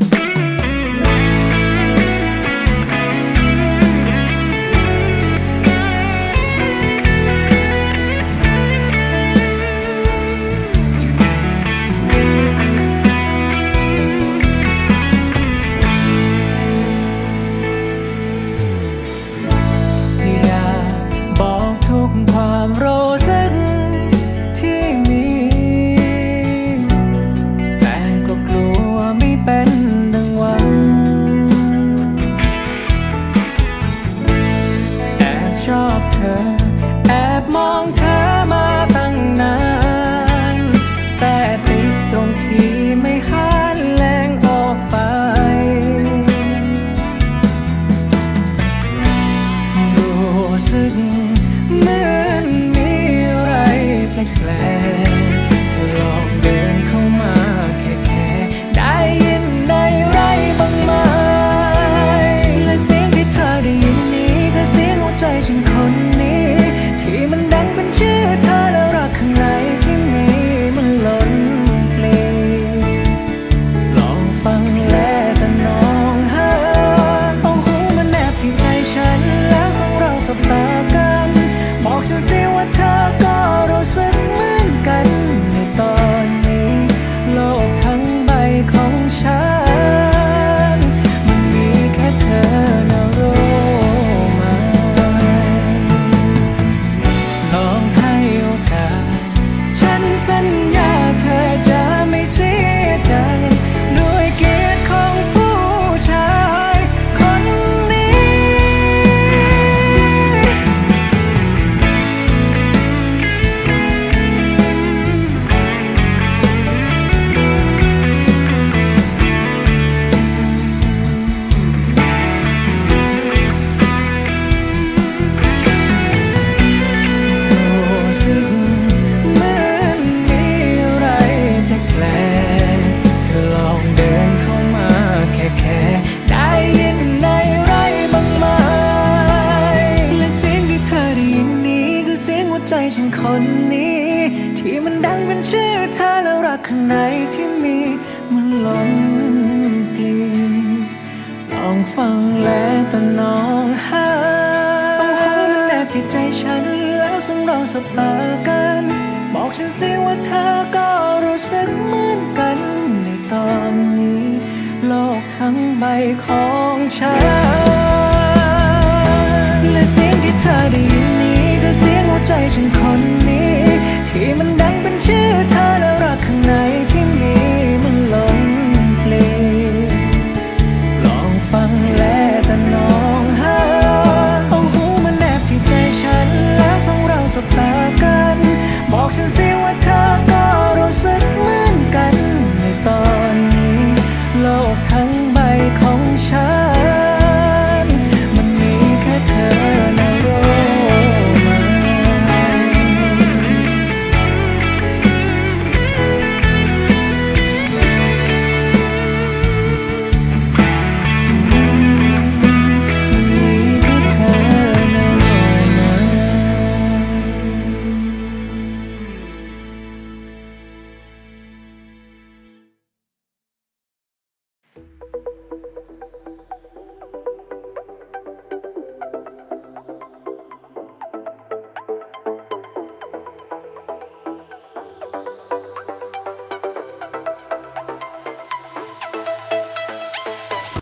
อ อบเธอแอบมองเธอมาตั้งนาน แต่ติดตรงที่ไม่หันแรงออกไป รู้สึกเหมือนมีอะไรแปลก ใจฉันคนนี้ ที่มันดังเป็นชื่อเธอแล้วรักข้างในที่มีมันล้นปลีต้องฟังและตะนองหาเอาหัวมันแนบที่ใจฉันแล้วสงเราสบตากัน บอกฉันสิว่าเธอก็รู้สึกเหมือนกันในตอนนี้ โลกทั้งใบของฉันและเสียงที่เธอได้ ใจฉันคน